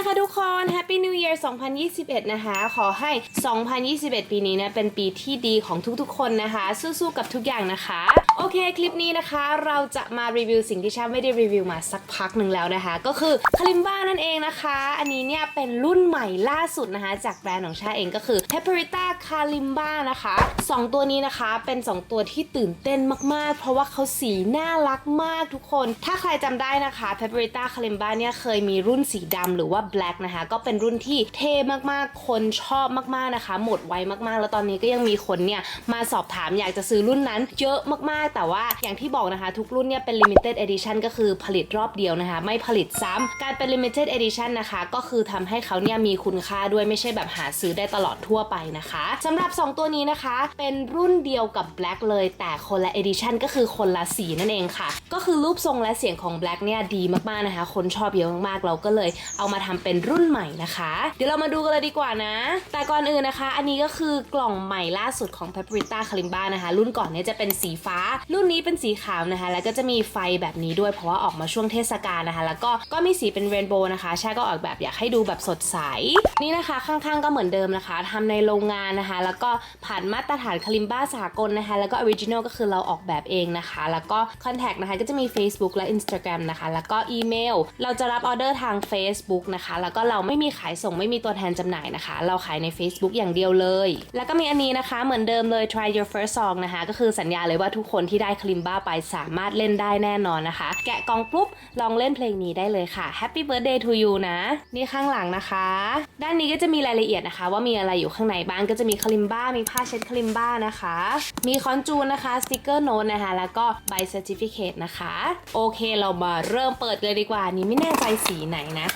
นะคะทุกคน Happy New Year 2021 นะคะ ขอให้ 2021 ปีนี้นะ เป็นปีที่ดีของทุกๆ คนนะคะ สู้ๆ กับทุกอย่างนะคะ โอเค คลิปนี้นะคะ เราจะมารีวิวสิ่งที่ชาไม่ได้รีวิวมาสักพักหนึ่งแล้วนะคะ ก็คือคลิมบ้านั่นเองนะคะ อันนี้เนี่ย เป็นรุ่นใหม่ล่าสุดนะคะ จากแบรนด์ของชาเองก็คือ Pepperita Kalimba นะคะสองตัวนี้นะคะ เป็น 2 ตัวที่ตื่นเต้นมากๆ เพราะว่าเขาสีน่ารักมากทุกคน ถ้าใครจำได้นะคะ Pepperita Kalimba เนี่ยเคยมีรุ่นสีดำหรือว่า black นะคะ ก็เป็นรุ่นที่เท่มากๆ คนชอบมากๆนะคะ หมดไวมากๆ แล้วตอนนี้ก็ยังมีคนเนี่ยมาสอบถามอยากจะซื้อรุ่นนั้นเยอะมากๆ แต่ว่าอย่างที่บอกนะคะ ทุกรุ่นเนี่ยเป็น limited edition ก็คือผลิตรอบเดียวนะคะ ไม่ผลิตซ้ำการเป็น limited edition นะคะ ก็คือทำให้เขาเนี่ยมีคุณค่าด้วยไม่ใช่แบบหาซื้อได้ตลอดทั่วไปนะคะสำหรับ 2 ตัวนี้นะคะ เป็นรุ่นเดียวกับ black เลยแต่คนละ edition ก็คือคนละสีนั่นเองค่ะ ก็คือรูปทรงและเสียงของ black เนี่ยดีมากๆนะคะ คนชอบเยอะมากๆเราก็เลยเอามาทำเป็นรุ่นใหม่นะคะ เดี๋ยวเรามาดูกันเลยดีกว่านะ แต่ก่อนอื่นนะคะ อันนี้ก็คือกล่องใหม่ล่าสุดของ Paprika Kalimba นะคะ รุ่นก่อนเนี่ยจะเป็นสีฟ้า รุ่นนี้เป็นสีขาวนะคะ แล้วก็จะมีไฟแบบนี้ด้วยเพราะว่าออกมาช่วงเทศกาลนะคะ แล้วก็ก็มีสีเป็นเรนโบว์นะคะชาก็ออกแบบอยากให้ดูแบบสดใส นี่นะคะข้างๆก็เหมือนเดิมนะคะทำในโรงงานนะคะ แล้วก็ผ่านมาตรฐานคาลิมบ้าสากลนะคะ แล้วก็ออริจินอลก็คือเราออกแบบเองนะคะ แล้วก็คอนแทคนะคะก็จะมี Facebook และ Instagram นะคะ แล้วก็อีเมล เราจะรับออเดอร์ทาง Facebook นะคะแล้วก็เราไม่มีขายส่งไม่มีตัวแทนจำหน่ายนะคะ เราขายใน Facebook อย่างเดียวเลย แล้วก็มีอันนี้นะคะเหมือนเดิมเลย try your first song นะคะ ก็คือสัญญาเลยว่าทุกคนที่ได้คลิมบ้าไปสามารถเล่นได้แน่นอนนะคะ แกะกล่องปุ๊บลองเล่นเพลงนี้ได้เลยค่ะ Happy birthday to you นะ นี่ข้างหลังนะคะ ด้านนี้ก็จะมีรายละเอียดนะคะ ว่ามีอะไรอยู่ข้างในบ้างก็จะมีคลิมบ้ามีผ้าเช็ดคลิมบ้านะคะ มีคอนจูนนะคะสติกเกอร์โน้ตนะคะ แล้วก็ใบเซอร์ติฟิเคตนะคะ โอเคเรามาเริ่มเปิดเลยดีกว่านี่ไม่แน่ใจสีไหนนะ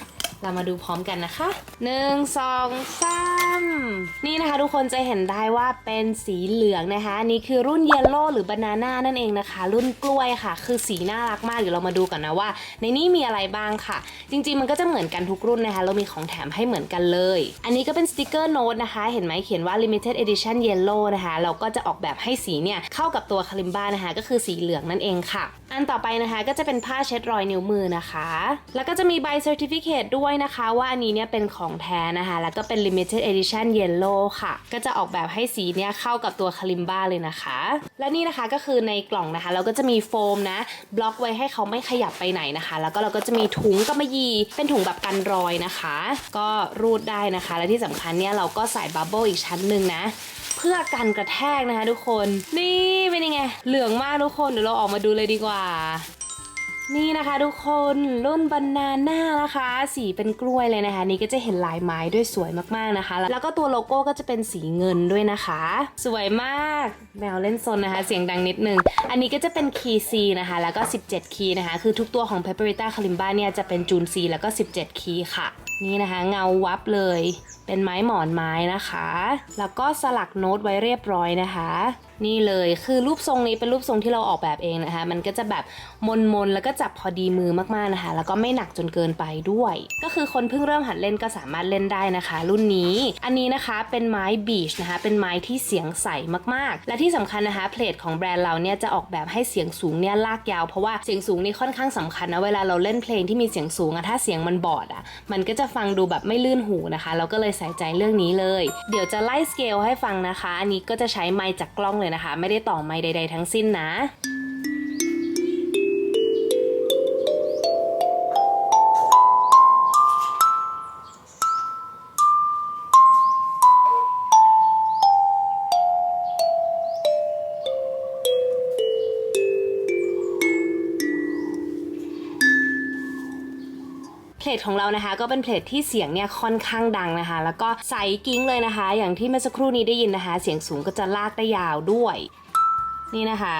เรามาดูพร้อมกันนะคะ 1 2 3 นี่นะคะทุกคนจะเห็นได้ว่าเป็นสีเหลืองนะคะนนี่คือรุ่นเยลโล่หรือบานาน่านั่นเองนะคะ รุ่นกล้วยค่ะ คือสีน่ารักมากเดี๋ยวเรามาดูกันนะว่า ในนี้มีอะไรบ้างค่ะ จริงๆ มันก็จะเหมือนกันทุกรุ่นนะคะ เรามีของแถมให้เหมือนกันเลย อันนี้ก็เป็นสติกเกอร์โน้ตนะคะ เห็นไหมเขียนว่า limited edition yellow นะคะ เราก็จะออกแบบให้สีเนี่ยเข้ากับตัวคาลิมบ้านะคะ ก็คือสีเหลืองนั่นเองค่ะ อันต่อไปนะคะก็จะเป็นผ้าเช็ดรอยนิ้วมือนะคะ แล้วก็จะมีใบ certificate ด้วยนะคะว่าอันนี้เนี่ยเป็นของแท้นะคะ แล้วก็เป็น limited edition yellow ค่ะ ก็จะออกแบบให้สีเนี่ยเข้ากับตัวคาลิมบ้าเลยนะคะ และนี่นะคะก็คือในกล่องนะคะ เราก็จะมีโฟมนะ บล็อกไว้ให้เขาไม่ขยับไปไหนนะคะ แล้วก็เราก็จะมีถุงกำมะหยี่เป็นถุงแบบกันรอยนะคะ ก็รูดได้นะคะ และที่สำคัญเนี่ยเราก็ใส่บับเบิลอีกชั้นหนึ่งนะเพื่อกันกระแทกนะคะทุกคน นี่เป็นยังไง เหลืองมากทุกคน เดี๋ยวเราออกมาดูเลยดีกว่า นี่นะคะทุกคนรุ่นบานาน่านะคะ สีเป็นกล้วยเลยนะคะ นี่ก็จะเห็นลายไม้ด้วยสวยมากๆนะคะ แล้วก็ตัวโลโก้ก็จะเป็นสีเงินด้วยนะคะ สวยมากแมวเล่นซนนะคะ เสียงดังนิดนึง อันนี้ก็จะเป็นคีย์ C นะคะ แล้วก็ 17 คีย์นะคะ คือทุกตัวของ Pepperita Kalimba เนี่ยจะเป็นจูน C แล้วก็ 17 คีย์ค่ะ นี่นะคะ เงาวับเลย เป็นไม้หมอนไม้นะคะ แล้วก็สลักโน้ตไว้เรียบร้อยนะคะ นี่เลยคือรูปทรงนี้เป็นรูปทรงที่เราออกแบบเองนะคะ มันก็จะแบบมนมนๆแล้วก็จับพอดีมือมากๆนะคะ แล้วก็ไม่หนักจนเกินไปด้วย ก็คือคนเพิ่งเริ่มหัดเล่นก็สามารถเล่นได้นะคะ รุ่นนี้ อันนี้นะคะเป็นไม้บีชนะคะ เป็นไม้ที่เสียงใสมากๆ และที่สำคัญนะคะเพลทของแบรนด์เราเนี่ยจะออกแบบให้เสียงสูงเนี่ยลากยาว เพราะว่าเสียงสูงนี่ค่อนข้างสำคัญนะเวลาเราเล่นเพลงที่มีเสียงสูงอะถ้าเสียงมันบอดอะมันก็จะฟังดูแบบไม่ลื่นหูนะคะ เราก็เลยใส่ใจเรื่องนี้เลย เดี๋ยวจะไล่สเกลให้ฟังนะคะ อันนี้ก็จะใช้ไมค์จากกล้องเลยนะคะ ไม่ได้ต่อไม้ใด ๆ ทั้งสิ้นนะ ของเรานะคะ ก็เป็นเพลทที่เสียงเนี่ยค่อนข้างดังนะคะ แล้วก็ใสกิ้งเลยนะคะ อย่างที่เมื่อสักครู่นี้ได้ยินนะคะ เสียงสูงก็จะลากได้ยาวด้วย นี่นะคะ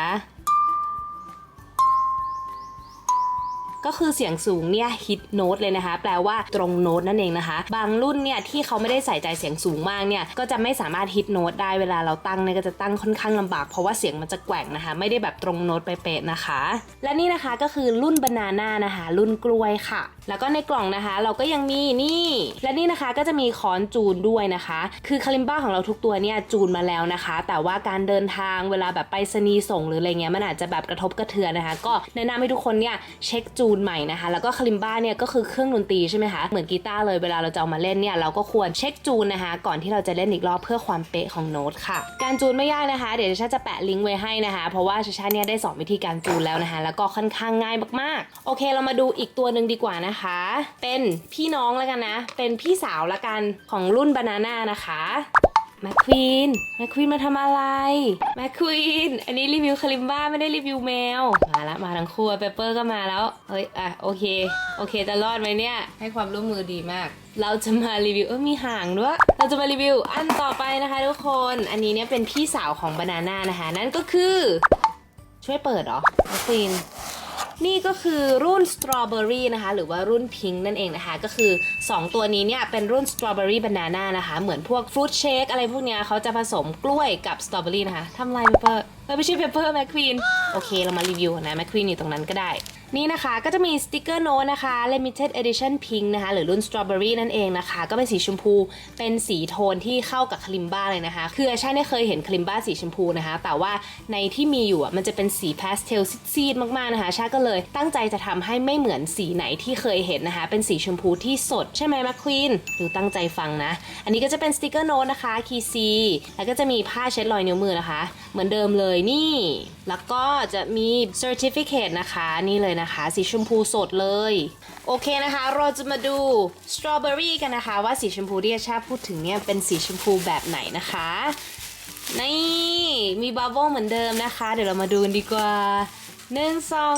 ก็คือเสียงสูงเนี่ยฮิตโน้ตเลยนะคะ แปลว่าตรงโน้ตนั่นเองนะคะ บางรุ่นเนี่ยที่เขาไม่ได้ใส่ใจเสียงสูงมากเนี่ยก็จะไม่สามารถฮิตโน้ตได้เวลาเราตั้งเนี่ยก็จะตั้งค่อนข้างลำบาก เพราะว่าเสียงมันจะแกว่งนะคะ ไม่ได้แบบตรงโน้ตไปเป๊ะนะคะ และนี่นะคะก็คือรุ่นบานาน่านะคะ รุ่นกล้วยค่ะ แล้วก็ในกล่องนะคะ เราก็ยังมีนี่ และนี่นะคะก็จะมีค้อนจูนด้วยนะคะ คือคาลิมบ้าของเราทุกตัวเนี่ยจูนมาแล้วนะคะ แต่ว่าการเดินทางเวลาแบบไปรษณีส่งหรืออะไรเงี้ยมันอาจจะแบบกระทบกระเทือนนะคะ ก็แนะนำให้ทุกคนเนี่ยเช็คจูนนใหม่นะคะแล้วก็คาลิมบ้าเนี่ยก็คือเครื่องดนตรีใช่ไหมคะเหมือนกีตาร์เลยเวลาเราจะเอามาเล่นเนี่ยเราก็ควรเช็คจูนนะคะ ก่อนที่เราจะเล่นอีกรอบเพื่อความเป๊ะของโน้ตค่ะ การจูนไม่ยากนะคะ เดี๋ยวชาจะแปะลิงก์ไว้ให้นะคะ เพราะว่าชาชาเนี่ยได้สอนวิธีการจูนแล้วนะคะ แล้วก็ค่อนข้างง่ายมากๆ โอเค เรามาดูอีกตัวหนึ่งดีกว่านะคะ เป็นพี่น้องแล้วกันนะ เป็นพี่สาวและกันของรุ่นบานาน่านะคะ แมคควีนแมคควีนมาทำอะไรแมคควีนอันนี้รีวิวคาลิมบ้าไม่ได้รีวิวแมว มาละมาทั้งคู่เปเปอร์ก็มาแล้วเฮ้ยอะโอเค โอเคจะรอดไหมเนี่ย ให้ความร่วมมือดีมาก เราจะมารีวิวเออมีห่างด้วยเราจะมารีวิวอันต่อไปนะคะทุกคนอันนี้เนี่ยเป็นพี่สาวของบานาน่านะคะ นั่นก็คือช่วยเปิดเหรอแมคควีน นี่ก็คือรุ่นสตรอเบอรี่นะคะ หรือว่ารุ่นพิงค์นั่นเองนะคะ ก็คือ 2 ตัวนี้เนี่ยเป็นรุ่นสตรอเบอรี่บานาน่านะคะ เหมือนพวกฟรุตเชคอะไรพวกเนี้ยเขาจะผสมกล้วยกับสตรอเบอรี่นะคะทำลายเปเปอร์ เออไม่ใช่เปเปอร์แมคควีนโอเค เรามารีวิวนะแมคควีนอยู่ตรงนั้นก็ได้ นี่นะคะก็จะมีสติกเกอร์โน้ตนะคะ limited edition pink นะคะ หรือรุ่น strawberry นั่นเองนะคะ ก็เป็นสีชมพู เป็นสีโทนที่เข้ากับคลิมบ้าเลยนะคะ คือชาเนี่ยเคยเห็นคลิมบ้าสีชมพูนะคะ แต่ว่าในที่มีอยู่อะมันจะเป็นสีพาสเทลซีดๆมากๆนะคะ ชาก็เลยตั้งใจจะทำให้ไม่เหมือนสีไหนที่เคยเห็นนะคะ เป็นสีชมพูที่สดใช่ไหมแมคควีนหรือตั้งใจฟังนะ อันนี้ก็จะเป็นสติกเกอร์โน้ตนะคะคีซีแล้วก็จะมีผ้าเช็ดรอยนิ้วมือนะคะ เหมือนเดิมเลยนี่ แล้วก็จะมี certificate นะคะนี่เลยนะคะ สีชมพูสดเลย โอเคนะคะ เราจะมาดูสตรอเบอรี่กันนะคะ ว่าสีชมพูที่อาชาพูดถึงเนี่ยเป็นสีชมพูแบบไหนนะคะนี่มีบับเบิ้ลเหมือนเดิมนะคะ เดี๋ยวเรามาดูกันดีกว่าหนึ่งสอง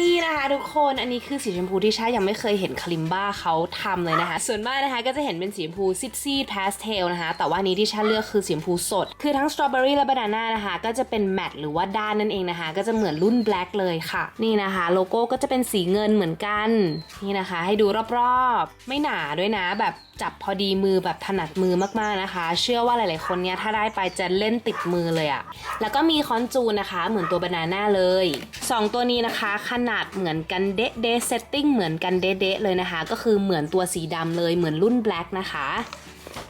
นี่นะคะทุกคนอันนี้คือสีชมพูที่ชายังไม่เคยเห็นคลิมบ้าเขาทำเลยนะคะ ส่วนมากนะคะก็จะเห็นเป็นสีชมพูซิดซีดพาสเทลนะคะ แต่ว่านี้ที่ชาเลือกคือสีชมพูสด คือทั้งสตรอเบอรี่และบานาน่านะคะ ก็จะเป็นแมตต์หรือว่าด้านนั่นเองนะคะ ก็จะเหมือนรุ่นแบล็กเลยค่ะ นี่นะคะ โลโก้ก็จะเป็นสีเงินเหมือนกัน นี่นะคะ ให้ดูรอบๆ ไม่หนาด้วยนะแบบจับพอดีมือแบบถนัดมือมากๆนะคะ เชื่อว่าหลายๆคนเนี่ยถ้าได้ไปจะเล่นติดมือเลยอะแล้วก็มีคอนจูนนะคะ เหมือนตัวบานาน่าเลยสองตัวนี้นะคะขนนาดเหมือนกันเดะเดะเซตติ้งเหมือนกันเดะเดะเลยนะคะ ก็คือเหมือนตัวสีดำเลยเหมือนรุ่นแบล็กนะคะ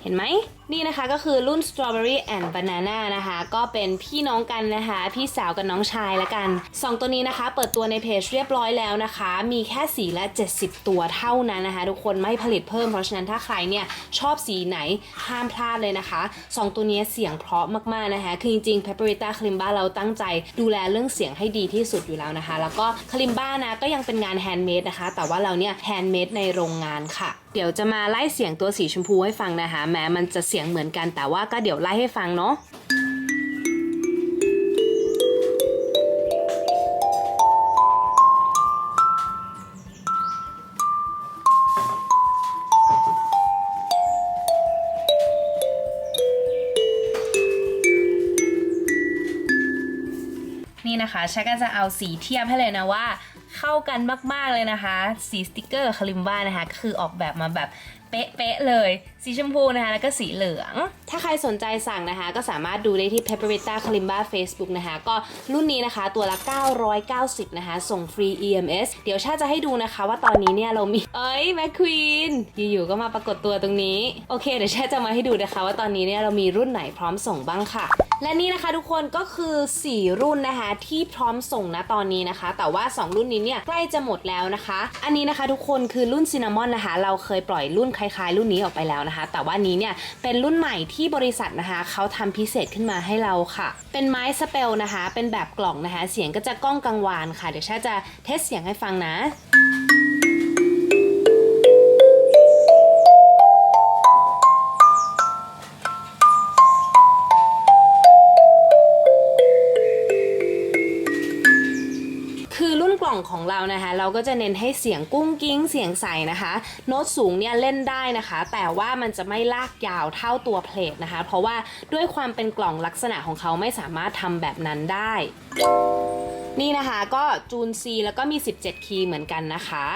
เห็นไหม นี่นะคะก็คือรุ่น Strawberry and Banana นะคะ ก็เป็นพี่น้องกันนะคะ พี่สาวกับน้องชายละกัน 2 ตัวนี้นะคะ เปิดตัวในเพจเรียบร้อยแล้วนะคะ มีแค่สีละ 70 ตัวเท่านั้นนะคะ ทุกคนไม่ผลิตเพิ่มเพราะฉะนั้นถ้าใครเนี่ยชอบสีไหนห้ามพลาดเลยนะคะ 2 ตัวนี้เสียงเพราะมากๆนะคะ คือจริงๆ Paprika Kalimba เราตั้งใจดูแลเรื่องเสียงให้ดีที่สุดอยู่แล้วนะคะ แล้วก็ Kalimba นะก็ยังเป็นงานแฮนด์เมดนะคะ แต่ว่าเราเนี่ยแฮนด์เมดในโรงงานค่ะ เดี๋ยวจะมาไล่เสียงตัวสีชมพูให้ฟังนะคะ แม้มันจะเสียงเหมือนกันแต่ว่าก็เดี๋ยวไล่ให้ฟังเนาะนี่นะคะฉันก็จะเอาสีเทียบให้เลยนะว่า เข้ากันมาก ๆ เลยนะคะ สีสติกเกอร์คาลิมบ้านะคะก็คือออกแบบมาแบบ เป๊ะๆเลย สีชมพูนะคะ แล้วก็สีเหลือง ถ้าใครสนใจสั่งนะคะ ก็สามารถดูได้ที่ Pepperita Kalimba Facebook นะคะ ก็รุ่นนี้นะคะตัวละ 990 นะคะ ส่งฟรี EMS เดี๋ยวชาจะให้ดูนะคะ ว่าตอนนี้เนี่ยเรามี เอ้ยแมคควีนอยู่ๆก็มาปรากฏตัวตรงนี้ โอเค เดี๋ยวชาจะมาให้ดูนะคะ ว่าตอนนี้เนี่ยเรามีรุ่นไหนพร้อมส่งบ้างค่ะและนี่นะคะทุกคนก็คือ 4 รุ่นนะคะที่พร้อมส่งนะตอนนี้นะคะ แต่ว่า 2 รุ่นนี้เนี่ยใกล้จะหมดแล้วนะคะ อันนี้นะคะทุกคนคือรุ่นซินนามอนนะคะ เราเคยปล่อยรุ่นคล้ายๆ รุ่นนี้ออกไปแล้วนะคะ แต่ว่านี้เนี่ยเป็นรุ่นใหม่ที่บริษัทนะคะเขาทำพิเศษขึ้นมาให้เราค่ะ เป็นไม้สเปลนะคะ เป็นแบบกล่องนะคะ เสียงก็จะก้องกังวานค่ะ เดี๋ยวชาจะเทสเสียงให้ฟังนะ กล่องของเรานะคะ เราก็จะเน้นให้เสียงกุ้งกิ้งเสียงใสนะคะ โน้ตสูงเนี่ยเล่นได้นะคะ แต่ว่ามันจะไม่ลากยาวเท่าตัวเพลทนะคะ เพราะว่าด้วยความเป็นกล่องลักษณะของเขาไม่สามารถทำแบบนั้นได้ นี่นะคะก็จูนซีแล้วก็มี 17 คีย์เหมือนกันนะคะ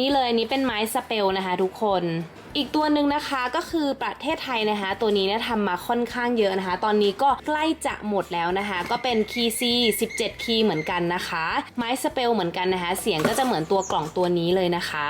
นี่เลยนี้เป็นไม้สเปลนะคะทุกคนอีกตัวหนึ่งนะคะก็คือประเทศไทยนะคะ ตัวนี้เนี่ยทำมาค่อนข้างเยอะนะคะ ตอนนี้ก็ใกล้จะหมดแล้วนะคะ ก็เป็นคีย์ C 17 คีย์เหมือนกันนะคะ ไม้สเปลเหมือนกันนะคะ เสียงก็จะเหมือนตัวกล่องตัวนี้เลยนะคะ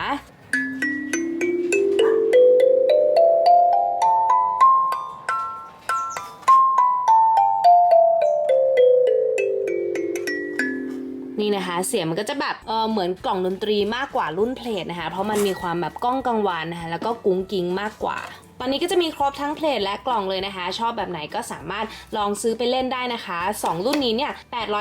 นี่นะคะ เสียงมันก็จะแบบเออเหมือนกล่องดนตรีมากกว่ารุ่นเพลทนะคะ เพราะมันมีความแบบก้องกังวานนะคะแล้วก็กุ้งกิ้งมากกว่า อนนี้ก็จะมีครบทั้งเพลทและกล่องเลยนะคะ ชอบแบบไหนก็สามารถลองซื้อไปเล่นได้นะคะ 2 รุ่นนี้เนี่ย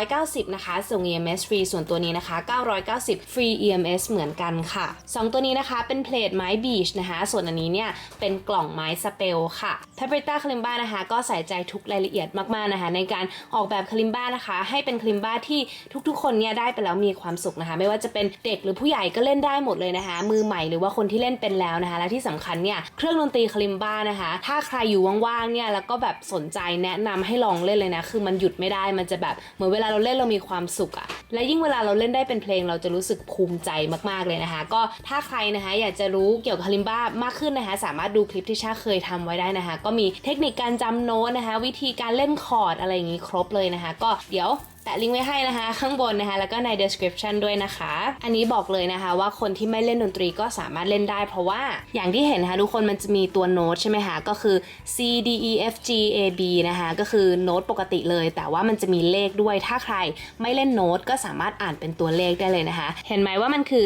890 นะคะ ส่ง EMS ฟรี ส่วนตัวนี้นะคะ 990 ฟรี EMS เหมือนกันค่ะ 2 ตัวนี้นะคะเป็นเพลทไม้บีชนะคะ ส่วนอันนี้เนี่ยเป็นกล่องไม้สเปลค่ะ t a b r e t a k a l i m b a นะคะ ก็ใส่ใจทุกรายละเอียดมากๆนะคะ ในการออกแบบคลิมบ้านะคะ ให้เป็นคลิมบ้าที่ทุกๆ คนเนี่ยได้ไปแล้วมีความสุขนะคะ ไม่ว่าจะเป็นเด็กหรือผู้ใหญ่ก็เล่นได้หมดเลยนะคะ มือใหม่หรือว่าคนที่เล่นเป็นแล้วนะคะ และที่สำคัญเนี่ยเครื่องดนตรีคลิมบ้านะคะ ถ้าใครอยู่ว่างๆเนี่ยแล้วก็แบบสนใจแนะนำให้ลองเล่นเลยนะ คือมันหยุดไม่ได้มันจะแบบเหมือนเวลาเราเล่นเรามีความสุขอะและยิ่งเวลาเราเล่นได้เป็นเพลงเราจะรู้สึกภูมิใจมากๆเลยนะคะ ก็ถ้าใครนะคะอยากจะรู้เกี่ยวกับคาลิมบ้ามากขึ้นนะคะ สามารถดูคลิปที่ชาเคยทำไว้ได้นะคะ ก็มีเทคนิคการจำโน้ตนะคะ วิธีการเล่นคอร์ดอะไรอย่างนี้ครบเลยนะคะ ก็เดี๋ยว แปะลิงก์ไว้ให้นะคะ ข้างบนนะคะ แล้วก็ใน description ด้วยนะคะ อันนี้บอกเลยนะคะว่าคนที่ไม่เล่นดนตรีก็สามารถเล่นได้ เพราะว่าอย่างที่เห็นนะคะทุกคนมันจะมีตัวโน้ตใช่ไหมคะก็คือ C D E F G A B นะคะก็คือโน้ตปกติเลย แต่ว่ามันจะมีเลขด้วยถ้าใครไม่เล่นโน้ตก็สามารถอ่านเป็นตัวเลขได้เลยนะคะ เห็นไหมว่ามันคือ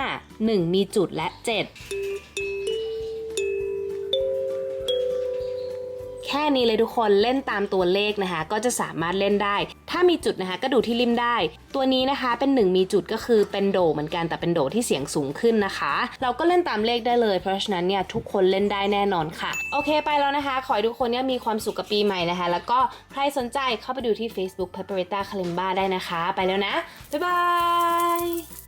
5565 1 มีจุดและ 7 แค่นี้เลยทุกคนเล่นตามตัวเลขนะคะ ก็จะสามารถเล่นได้ ถ้ามีจุดนะคะก็ดูที่ริมได้ ตัวนี้นะคะเป็น 1 มีจุดก็คือเป็นโดเหมือนกันแต่เป็นโดที่เสียงสูงขึ้นนะคะ เราก็เล่นตามเลขได้เลย เพราะฉะนั้นเนี่ยทุกคนเล่นได้แน่นอนค่ะ โอเคไปแล้วนะคะ ขอให้ทุกคนเนี่ยมีความสุขกับปีใหม่นะคะ แล้วก็ใครสนใจเข้าไปดูที่ Facebook p a p e r i t a Kalimba ได้นะคะ ไปแล้วนะบ๊ายบาย